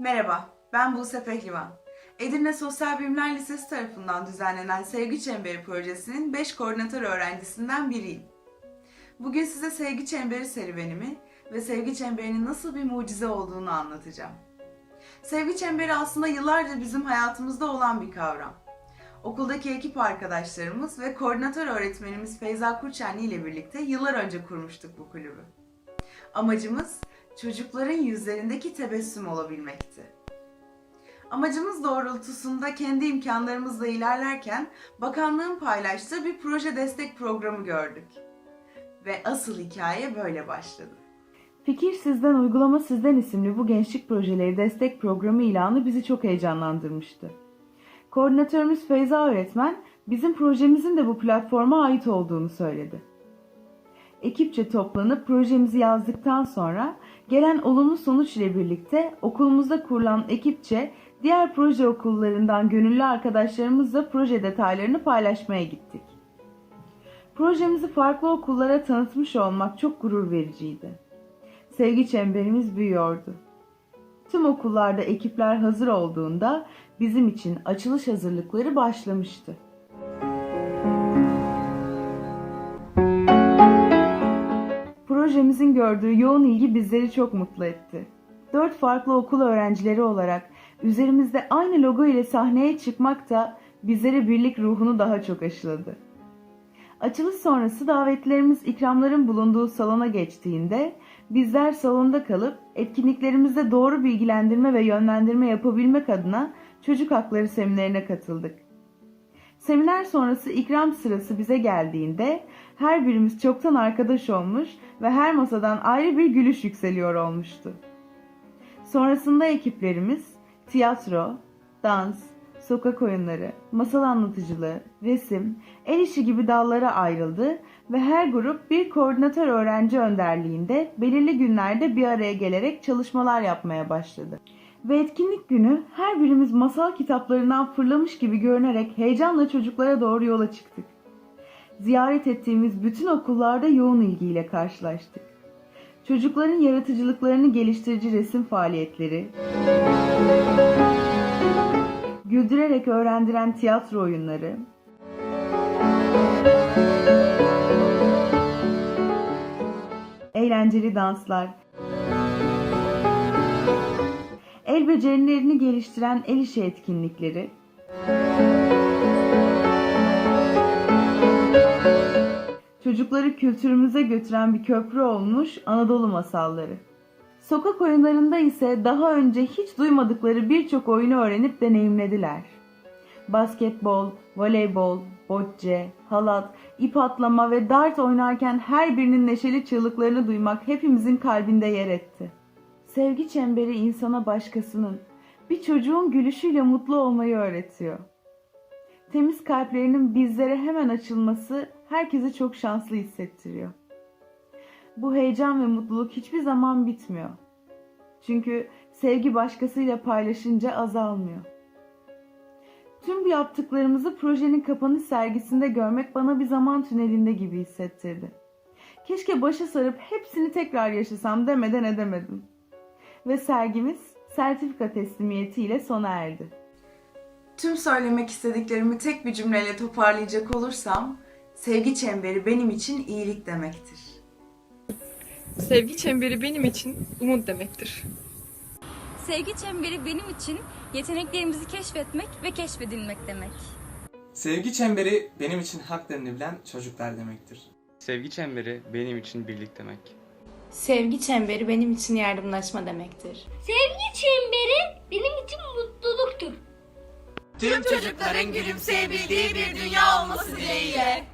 Merhaba, ben Buse Pehlivan. Edirne Sosyal Bilimler Lisesi tarafından düzenlenen Sevgi Çemberi Projesi'nin 5 koordinatör öğrencisinden biriyim. Bugün size Sevgi Çemberi serüvenimi ve Sevgi Çemberi'nin nasıl bir mucize olduğunu anlatacağım. Sevgi Çemberi aslında yıllardır bizim hayatımızda olan bir kavram. Okuldaki ekip arkadaşlarımız ve koordinatör öğretmenimiz Feyza Kurçenli ile birlikte yıllar önce kurmuştuk bu kulübü. Amacımız çocukların yüzlerindeki tebessüm olabilmekti. Amacımız doğrultusunda kendi imkanlarımızla ilerlerken bakanlığın paylaştığı bir proje destek programı gördük. Ve asıl hikaye böyle başladı. Fikir Sizden Uygulama Sizden isimli bu gençlik projeleri destek programı ilanı bizi çok heyecanlandırmıştı. Koordinatörümüz Feyza öğretmen bizim projemizin de bu platforma ait olduğunu söyledi. Ekipçe toplanıp projemizi yazdıktan sonra gelen olumlu sonuç ile birlikte okulumuzda kurulan ekipçe diğer proje okullarından gönüllü arkadaşlarımızla proje detaylarını paylaşmaya gittik. Projemizi farklı okullara tanıtmış olmak çok gurur vericiydi. Sevgi çemberimiz büyüyordu. Tüm okullarda ekipler hazır olduğunda bizim için açılış hazırlıkları başlamıştı. Projemizin gördüğü yoğun ilgi bizleri çok mutlu etti. Dört farklı okul öğrencileri olarak üzerimizde aynı logo ile sahneye çıkmak da bizlere birlik ruhunu daha çok aşıladı. Açılış sonrası davetlilerimiz ikramların bulunduğu salona geçtiğinde bizler salonda kalıp etkinliklerimizde doğru bilgilendirme ve yönlendirme yapabilmek adına çocuk hakları seminerine katıldık. Seminer sonrası ikram sırası bize geldiğinde her birimiz çoktan arkadaş olmuş ve her masadan ayrı bir gülüş yükseliyor olmuştu. Sonrasında ekiplerimiz tiyatro, dans, sokak oyunları, masal anlatıcılığı, resim, el işi gibi dallara ayrıldı ve her grup bir koordinatör öğrenci önderliğinde belirli günlerde bir araya gelerek çalışmalar yapmaya başladı. Ve etkinlik günü her birimiz masal kitaplarından fırlamış gibi görünerek heyecanla çocuklara doğru yola çıktık. Ziyaret ettiğimiz bütün okullarda yoğun ilgiyle karşılaştık. Çocukların yaratıcılıklarını geliştirici resim faaliyetleri, güldürerek öğrendiren tiyatro oyunları, eğlenceli danslar, becerilerini geliştiren el işi etkinlikleri, çocukları kültürümüze götüren bir köprü olmuş Anadolu masalları. Sokak oyunlarında ise daha önce hiç duymadıkları birçok oyunu öğrenip deneyimlediler. Basketbol, voleybol, bocce, halat, ip atlama ve dart oynarken her birinin neşeli çığlıklarını duymak hepimizin kalbinde yer etti. Sevgi çemberi insana başkasının, bir çocuğun gülüşüyle mutlu olmayı öğretiyor. Temiz kalplerinin bizlere hemen açılması herkesi çok şanslı hissettiriyor. Bu heyecan ve mutluluk hiçbir zaman bitmiyor. Çünkü sevgi başkasıyla paylaşınca azalmıyor. Tüm bu yaptıklarımızı projenin kapanış sergisinde görmek bana bir zaman tünelinde gibi hissettirdi. Keşke başa sarıp hepsini tekrar yaşasam demeden edemedim. Ve sergimiz sertifika teslimiyetiyle sona erdi. Tüm söylemek istediklerimi tek bir cümleyle toparlayacak olursam, sevgi çemberi benim için iyilik demektir. Sevgi çemberi benim için umut demektir. Sevgi çemberi benim için yeteneklerimizi keşfetmek ve keşfedilmek demek. Sevgi çemberi benim için haklarını bilen çocuklar demektir. Sevgi çemberi benim için birlik demek. Sevgi çemberi benim için yardımlaşma demektir. Sevgi çemberi benim için mutluluktur. Tüm çocukların gülümseyebildiği bir dünya olması dileğiyle.